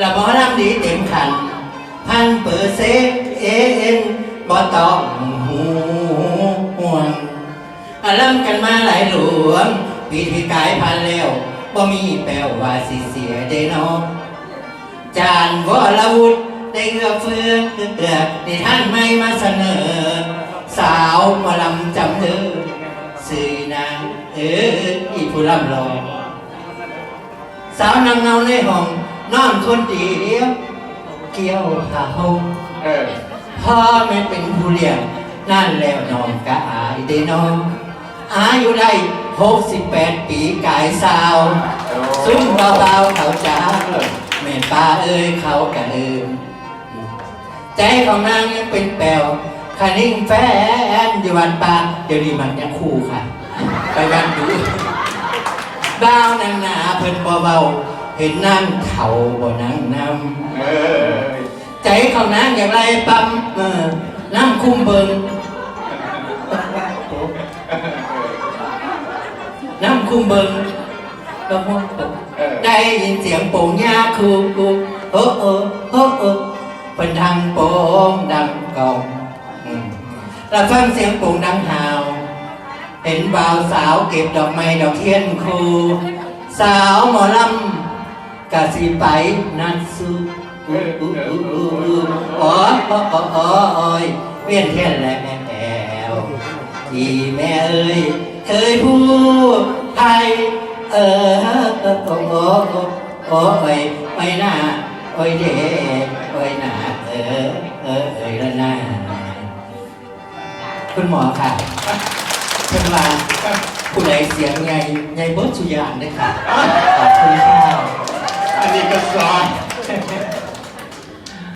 ละหมอลำดีเต็มขัน พันเปอร์เซ็นต์เอ็นบ่ต้องห่วงอาล่ำกันมาหลายหลวงปีที่กายพันแล้วบ่มีแปลว่าสิเสียเด้นาะจานวรวุฒิได้เอื้อเฟื้อเอื้อในท่านไม่มาเสนอ สาวมาลำจำเธอสื่อนางเอออีผู้ลำรองสาวนางเงาในห้อง นอนคนเดียวเกี่ยวผ้าห่มเออพ่อแม่เป็นผู้เลี้ยงนั่นแล้วน้องกะอายได้น้อง อายุได้หกสิบแปดปีกายสาว ซุ้มเบาๆเขาจ้าแม่ป้าเอ้ยเขากะเอิมใจของนางยังเป็นแปลวคันิ่งแฟนอยู่วันป่าเดี๋ยวนี้มันยังคู่ค่ะ ไปวันดูบ้าวนางหนาเพิ่นเบาๆ เห็นนั่งเข่าบ่นั่งนเออำใจของนางอย่างไรปั๊มเออนั่งคุ้มเบิงนั่งคุ้มเบิงแล้วพวกเออได้ยินเสียงโป่งยาคูกูโอ้โอ้โอ้โอ้เป็นทางโป่งดังกองอืมเราฟังเสียงโป่งดังหาว เห็นบ่าวสาวเก็บดอกไม้ดอกเทียนคู สาวหมอลำ กะสิไปนัดสู้อู้อู้อู้อู้อู้อ๋ออ๋ออ๋ออ๋อโอ้ยเวียนเทียนแล้วที่แม่เอ้ยเคยพูดไทยเออโอ้โอ้โอ้โอ้โอ้ยโอ้ยหน้าโอ้ยเด็กโอ้ยหน้าเออเออเอ้ยละหน้าคุณหมอค่ะเพิ่นว่าผู้ใดเสียงใหญ่ใหญ่เบิดสุยานได้อค่ะขอบคุณค่ะอันนี้ก็สอน